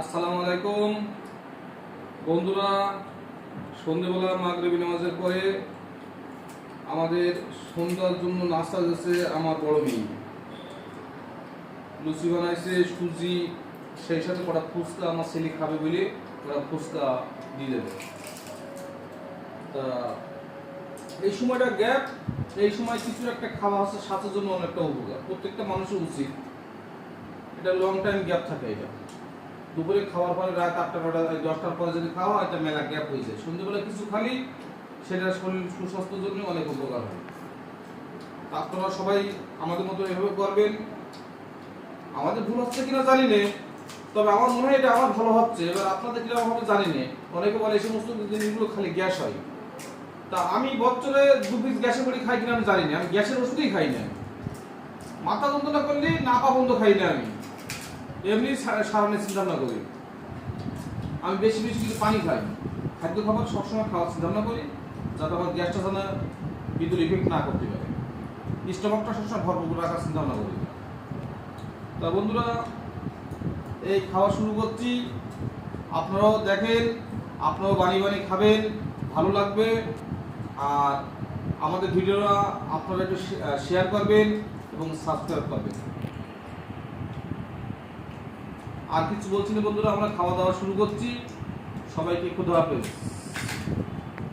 আসসালামু আলাইকুম। বন্ধুরা সন্ধ্যেবেলা মাগরিবি নামাজের পরে আমাদের সন্ধ্যার জন্য নাস্তা দিয়েছে আমার বড় মেয়ে। লুচি বানাইছে, সুজি, সেই সাথে কটা ফুচকা আমার ছেলে খাবে বলে ওরা ফুচকা দিয়ে দেবে। তা এই সময়টা গ্যাপ, এই সময় কিছু একটা খাওয়া হচ্ছে, স্বাস্থ্যের জন্য অনেকটা উপকার। প্রত্যেকটা মানুষের উচিত। এটা লং টাইম গ্যাপ থাকে এটা। দুপুরে খাওয়ার পরে রাত আটটা নটা দশটার পরে যদি খাওয়া হয় এটা মেলা গ্যাপ হয়ে যায়। সন্ধ্যেবেলা কিছু খালি, সেটা শরীর সুস্বাস্থ্যের জন্য অনেক উপকার হয়। তা আপনারা সবাই আমাদের মতো এভাবে করবেন। আমাদের ভুল হচ্ছে কিনা জানি না, তবে আমার মনে হয় এটা আমার ভালো হচ্ছে। এবার আপনাদের কীরকম হবে জানি না। অনেকে বলে এই সমস্ত জিনিসগুলো খালি গ্যাস হয়। তা আমি বছরে দু পিস গ্যাসের বড়ি খাই কিনা আমি জানি না। আমি গ্যাসের ওষুধই খাই না। মাথা যন্ত্রণা করলে নাপা বন্ধ খাই না আমি। এমনি সারানোর চিন্তা ভাবনা করি। আমি বেশি বেশি কিছু পানি খাই। খাদ্য খাবার সবসময় খাওয়ার চিন্তা ভাবনা করি, যাতে আমার গ্যাসটা যেন বিদ্যুৎ ইফেক্ট না করতে পারে। স্টমাকটা সবসময় ভরপুর রাখার চিন্তা ভাবনা করি। তা বন্ধুরা, এই খাওয়া শুরু করছি। আপনারাও দেখেন, আপনারাও বানিয়ে বানিয়ে খাবেন, ভালো লাগবে। আর আমাদের ভিডিওটা আপনারা একটু শেয়ার করবেন এবং সাবস্ক্রাইব করবেন। আর কিছু বলছি না বন্ধুরা আমরা খাওয়া দাওয়া শুরু করছি। সবাইকে খুদা হাফেজ।